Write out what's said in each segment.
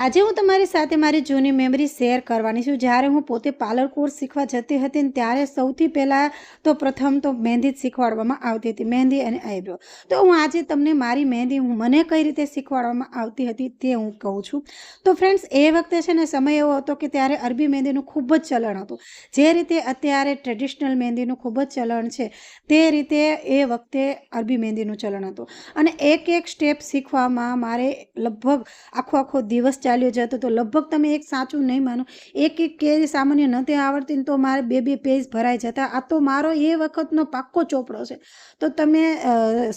આજે હું તમારી સાથે મારી જૂની મેમરી શેર કરવાની છું. જ્યારે હું પોતે પાર્લર કોર્સ શીખવા જતી હતી ને ત્યારે સૌથી પહેલાં તો પ્રથમ તો મહેંદી જ શીખવાડવામાં આવતી હતી, મહેંદી અને આઈબ્રો તો હું આજે તમને મારી મહેંદી હું મને કઈ રીતે શીખવાડવામાં આવતી હતી તે હું કહું છું. તો ફ્રેન્ડ્સ એ વખતે છે ને સમય એવો હતો કે ત્યારે અરબી મહેંદીનું ખૂબ જ ચલણ હતું. જે રીતે અત્યારે ટ્રેડિશનલ મહેંદીનું ખૂબ જ ચલણ છે, તે રીતે એ વખતે અરબી મહેંદીનું ચલણ હતું. અને એક એક સ્ટેપ શીખવામાં મારે લગભગ આખો આખો દિવસ ચાલ્યો જતો તો લગભગ તમે એક સાચું નહીં માનો. એક એક કેરી સામાન્ય નથી આવડતી તો મારે બે બે પેજ ભરાઈ જતા. આ તો મારો એ વખતનો પાક્કો ચોપડો છે. તો તમે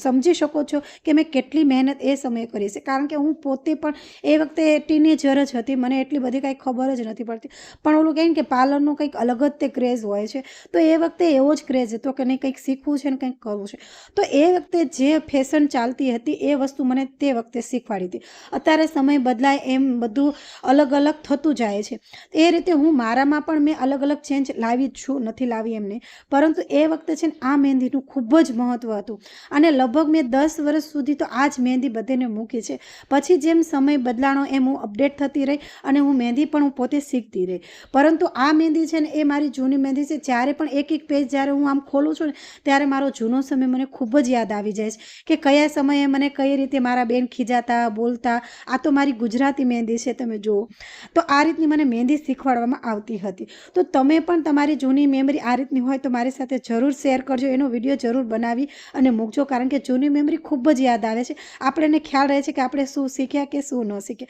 સમજી શકો છો કે મેં કેટલી મહેનત એ સમયે કરી છે. કારણ કે હું પોતે પણ એ વખતે ટીનેજર જ હતી. મને એટલી બધી કાંઈ ખબર જ નથી પડતી. પણ ઓલું કહે કે પાર્લરનું કંઈક અલગ જ તે ક્રેઝ હોય છે. તો એ વખતે એવો જ ક્રેઝ હતો કે નહીં કંઈક શીખવું છે ને કંઈક કરવું છે. તો એ વખતે જે ફેશન ચાલતી હતી એ વસ્તુ મને તે વખતે શીખવાડી હતી. અત્યારે સમય બદલાય એમ બધું અલગ અલગ થતું જાય છે. એ રીતે હું મારામાં પણ મેં અલગ અલગ ચેન્જ લાવી જ છું, નથી લાવી એમને. પરંતુ એ વખતે છે ને આ મહેંદીનું ખૂબ જ મહત્ત્વ હતું. અને લગભગ મેં દસ વર્ષ સુધી તો આ જ મહેંદી બધેને મૂકી છે. પછી જેમ સમય બદલાણો એમ હું અપડેટ થતી રહી અને હું મહેંદી પણ હું પોતે શીખતી રહી. પરંતુ આ મહેંદી છે ને એ મારી જૂની મહેંદી છે. જ્યારે પણ એક એક પેજ જ્યારે હું આમ ખોલું છું ને, ત્યારે મારો જૂનો સમય મને ખૂબ જ યાદ આવી જાય છે કે કયા સમયે મને કઈ રીતે મારા બેન ખીજાતા, બોલતા, આ તો મારી ગુજરાતી મહેંદી છે તમે જુઓ. તો આ રીતની મને મહેંદી શીખવાડવામાં આવતી હતી. તો તમે પણ તમારી જૂની મેમરી આ રીતની હોય તો મારી સાથે જરૂર શેર કરજો. એનો વીડિયો જરૂર બનાવી અને મૂકજો. કારણ કે જૂની મેમરી ખૂબ જ યાદ આવે છે. આપણને ખ્યાલ રહે છે કે આપણે શું શીખ્યા કે શું ન શીખ્યા.